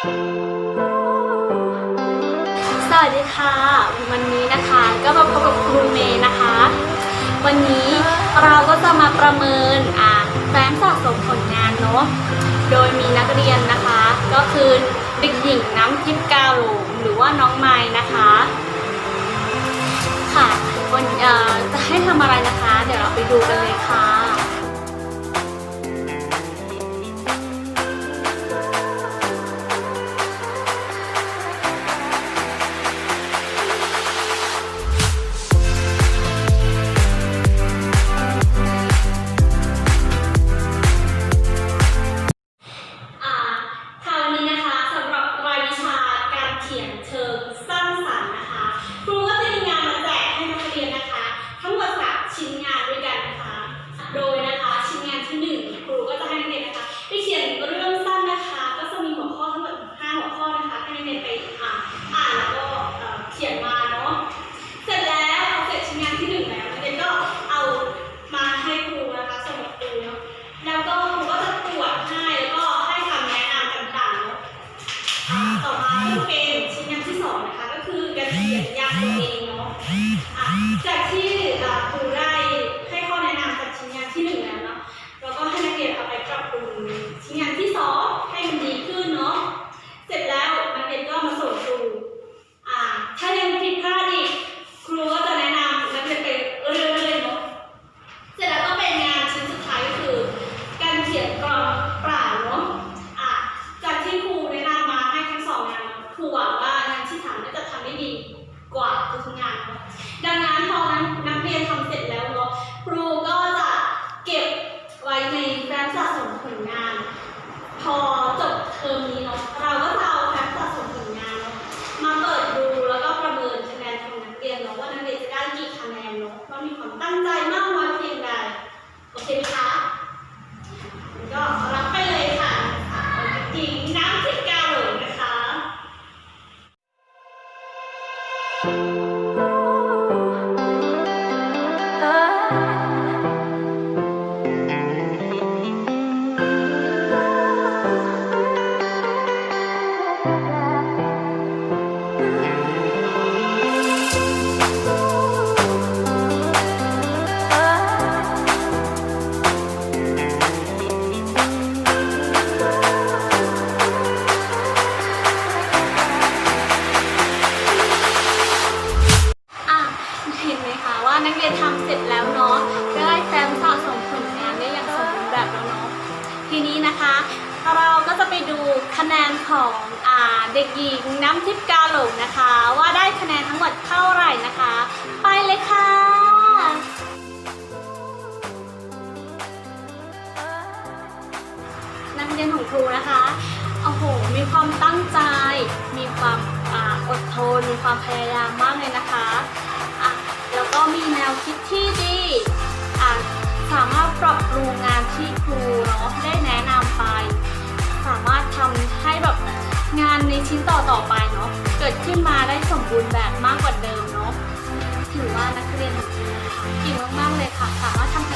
สวัสดีค่ะ วันนี้นะคะก็มาพบกับครูเมย์นะคะ วันนี้เราก็จะมาประเมินอ่าแฟ้มสะสมผลงานเนาะโดยมีนักเรียนนะคะ ก็คือเด็กหญิงน้ำทิพย์กาหลงหรือว่าน้องไม้นะคะค่ะวันจะให้ทำอะไรนะคะ เดี๋ยวเราไปดูกันเลยค่ะ มีความตั้งใจมากน้อยเพียงใดโอเคไหมคะก็รับไปเลยค่ะจริง นักเรียนทำเสร็จแล้วเนาะได้แฟ้มสะสมผลงานได้อย่างสมบูรณ์แบบแล้วเนาะทีนี้นะคะเราก็จะไปดูคะแนนของอเด็กหญิงน้ำทิพย์กาหลงนะคะ ว่าได้คะแนนทั้งหมดเท่าไหร่นะคะ ไปเลยค่ะนักเรียนของครูนะคะ โอ้โห มีความตั้งใจ มีความออดทน มีความพยายามมากเลยนะคะ มีแนวคิดที่ดีสามารถปรับปรุงงานที่ครูเนาะได้แนะนำไป สามารถทำให้แบบงานในชิ้นต่อต่อไปเนาะเกิดขึ้นมาได้สมบูรณ์แบบมากกว่าเดิมเนาะถือว่านักเรียนจริเก่งมากๆเลยค่ะ สามารถทำ